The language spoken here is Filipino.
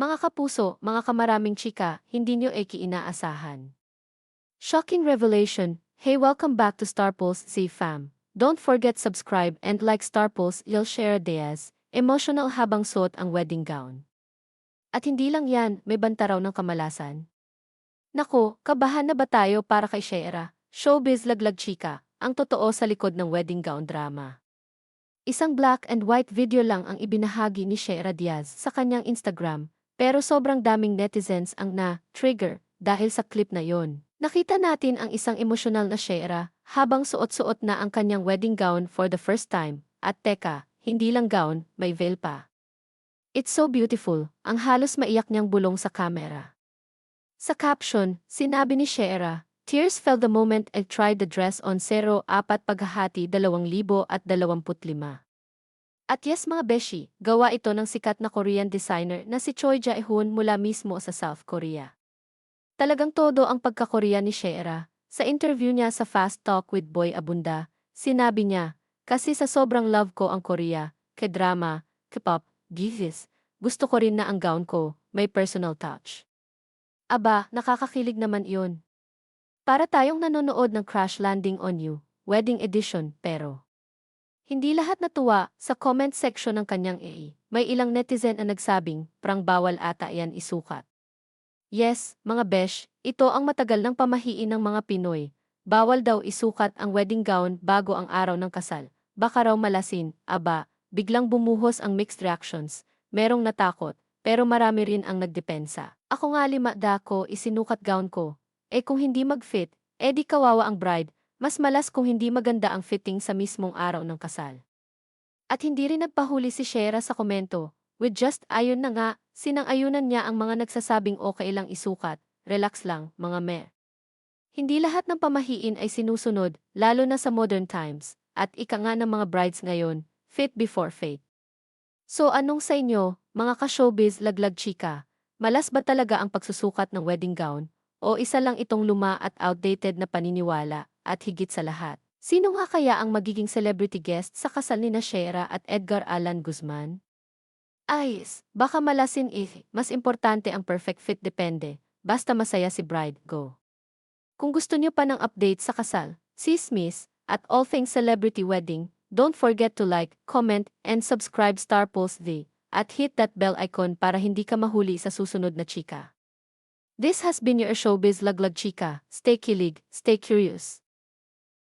Mga kapuso, mga kamaraming chika, hindi nyo eki inaasahan. Shocking revelation, hey welcome back to Star Pulse fam. Don't forget subscribe and like Star Pulse Yelshera Diaz, emotional habang suot ang wedding gown. At hindi lang yan, may banta raw ng kamalasan. Nako, kabahan na ba tayo para kay Shera? Showbiz laglag chika, ang totoo sa likod ng wedding gown drama. Isang black and white video lang ang ibinahagi ni Shera Diaz sa kanyang Instagram, pero sobrang daming netizens ang na-trigger dahil sa clip na yon. Nakita natin ang isang emosyonal na Shera habang suot-suot na ang kanyang wedding gown for the first time, at teka, hindi lang gown, may veil pa. It's so beautiful, ang halos maiyak niyang bulong sa kamera. Sa caption, sinabi ni Shera, Tears fell the moment I tried the dress on 04 paghahati 2025. At yes mga beshi, gawa ito ng sikat na Korean designer na si Choi Jae-hoon mula mismo sa South Korea. Talagang todo ang pagka-Korea ni Shera. Sa interview niya sa Fast Talk with Boy Abunda, sinabi niya, kasi sa sobrang love ko ang Korea, ke-drama, ke-pop, gizis, gusto ko rin na ang gown ko, may personal touch. Aba, nakakakilig naman iyon. Para tayong nanonood ng Crash Landing on You, wedding edition, pero hindi lahat natuwa sa comment section ng kanyang AI. May ilang netizen ang nagsabing, prang bawal ata yan isukat. Yes, mga besh, ito ang matagal ng pamahiin ng mga Pinoy. Bawal daw isukat ang wedding gown bago ang araw ng kasal. Baka raw malasin, aba, biglang bumuhos ang mixed reactions. Merong natakot, pero marami rin ang nagdepensa. Ako nga lima dako isinukat gown ko, eh kung hindi mag-fit, eh di kawawa ang bride, mas malas kung hindi maganda ang fitting sa mismong araw ng kasal. At hindi rin nagpahuli si Shera sa komento, with just ayun na nga, sinang-ayunan niya ang mga nagsasabing okay lang isukat, relax lang, mga me. Hindi lahat ng pamahiin ay sinusunod, lalo na sa modern times, at ika nga ng mga brides ngayon, fit before fate. So anong sa inyo, mga ka-showbiz laglag chika, malas ba talaga ang pagsusukat ng wedding gown, o isa lang itong luma at outdated na paniniwala, at higit sa lahat. Sino nga kaya ang magiging celebrity guest sa kasal ni Shera at Edgar Allan Guzman? Ayos, baka malasin eh, mas importante ang perfect fit depende, basta masaya si bride, go. Kung gusto niyo pa ng update sa kasal, sismis, at all things celebrity wedding, don't forget to like, comment, and subscribe Star Pulse V, at hit that bell icon para hindi ka mahuli sa susunod na chika. This has been your showbiz laglag chika. Stay kilig, stay curious.